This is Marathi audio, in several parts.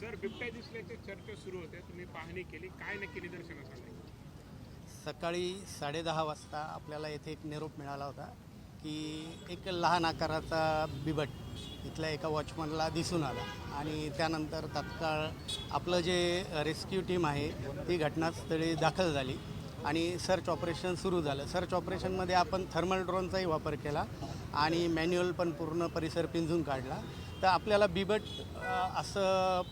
सर बिबट्या दिसल्याचे चर्चा सुरू होत्या तुम्ही पाहणी केली. काय नक्की निदर्शनास आले सकाळी साडेदहा वाजता आपल्याला येथे एक निरोप मिळाला होता की एक लहान आकाराचा बिबट इथल्या एका वॉचमनला दिसून आला आणि त्यानंतर तात्काळ आपलं जे रेस्क्यू टीम आहे ती घटनास्थळी दाखल झाली आणि सर्च ऑपरेशन सुरू झालं. सर्च ऑपरेशनमध्ये आपण थर्मल ड्रोनचाही वापर केला आणि मॅन्युअल पण पूर्ण परिसर पिंजून काढला. तर आपल्याला बिबट असं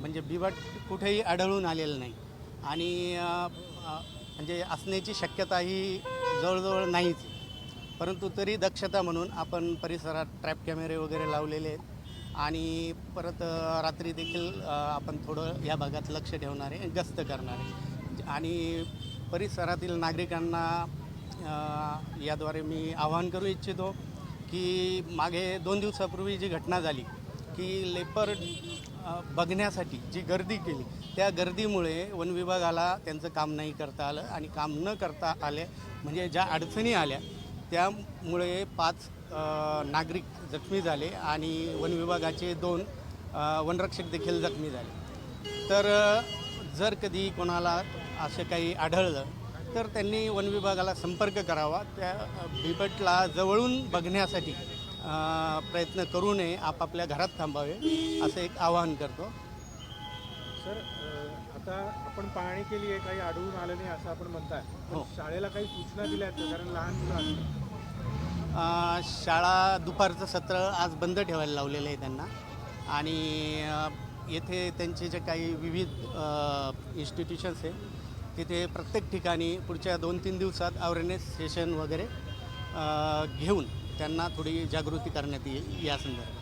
म्हणजे बिबट कुठेही आढळून आलेलं नाही. आणि म्हणजे असण्याची शक्यता ही जवळजवळ नाहीच. परंतु तरी दक्षता म्हणून आपण परिसरात ट्रॅप कॅमेरे वगैरे लावलेले आहेत. आणि परत रात्री देखील आपण थोडं या भागात लक्ष ठेवणार आहे गस्त करणार. आहे आणि परिसरातील नागरिकांना याद्वारे मी आवाहन करू इच्छितो की मागे दोन दिवसापूर्वी जी घटना झाली की लेपर बघण्यासाठी जी गर्दी केली त्या गर्दीमुळे वन विभागाला त्यांचं काम नाही करता आलं आणि काम न करता आले म्हणजे ज्या अडचणी आल्या त्यामुळे पाच नागरिक जखमी झाले आणि वन विभागाचे दोन वनरक्षक देखील जखमी झाले. तर जर कधी कोणाला असं काही आढळलं तर त्यांनी वन विभागाला संपर्क करावा. त्या बिबटला जवळून बघण्यासाठी प्रयत्न करू नये. आपापल्या घरात थांबावे असं एक आवाहन करतो. सर आता आपण पाहणी केली आहे काही आढळून आलं नाही असं आपण म्हणताय. हो. शाळेला काही सूचना दिल्या आहेत का? कारण लहान मुलं अ, शाळा दुपारचं सत्र आज बंद ठेवायला लावलेलं आहे त्यांना. आणि अ, येथे त्यांचे जे काही विविध इन्स्टिट्यूशन्स आहे तिथे प्रत्येक ठिकाणी पुढच्या दोन तीन दिवसात अवेअरनेस सेशन वगैरे घेऊन त्यांना थोडी जागृती करण्यात येईल या संदर्भात.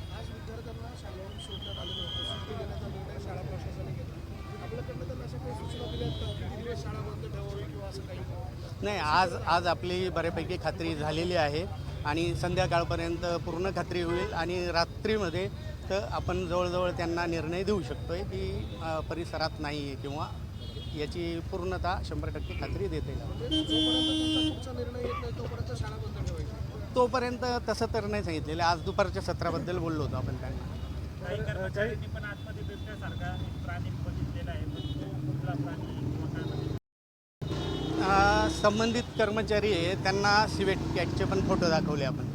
नाही आज आज आपली बऱ्यापैकी खात्री झालेली आहे आणि संध्याकाळपर्यंत पूर्ण खात्री होईल आणि रात्रीमध्ये तर आपण जवळजवळ त्यांना निर्णय देऊ शकतो आहे की परिसरात नाही आहे किंवा याची पूर्णतः शंभर टक्के खात्री देता. तोपर्यंत तसं तर नाही सांगितलेलं. आज दुपारच्या सत्राबद्दल बोललो होतो आपण त्यांना. संबंधित कर्मचारी आहे. त्यांना सिवेट कॅटचे पण फोटो दाखवले आपण.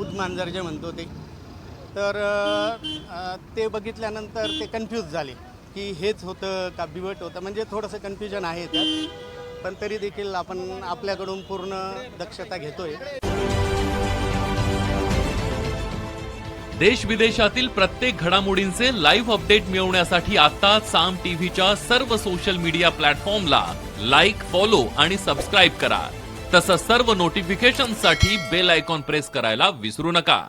उद्मांजर जे म्हणतो ते. तर ते बघितल्यानंतर ते कन्फ्यूज झाले. की हेच होतं का बिवट होतं म्हणजे थोडंसं कन्फ्युजन आहे त्यात. पण तरी देखील आपण आपल्याकडून पूर्ण दक्षता घेतोय. देश विदेशातील प्रत्येक घडामोडींचे लाईव्ह अपडेट मिळवण्यासाठी आता साम टीव्हीच्या सर्व सोशल मीडिया प्लॅटफॉर्मला लाईक फॉलो आणि सबस्क्राईब करा. तसंच सर्व नोटिफिकेशनसाठी बेल आयकॉन प्रेस करायला विसरू नका.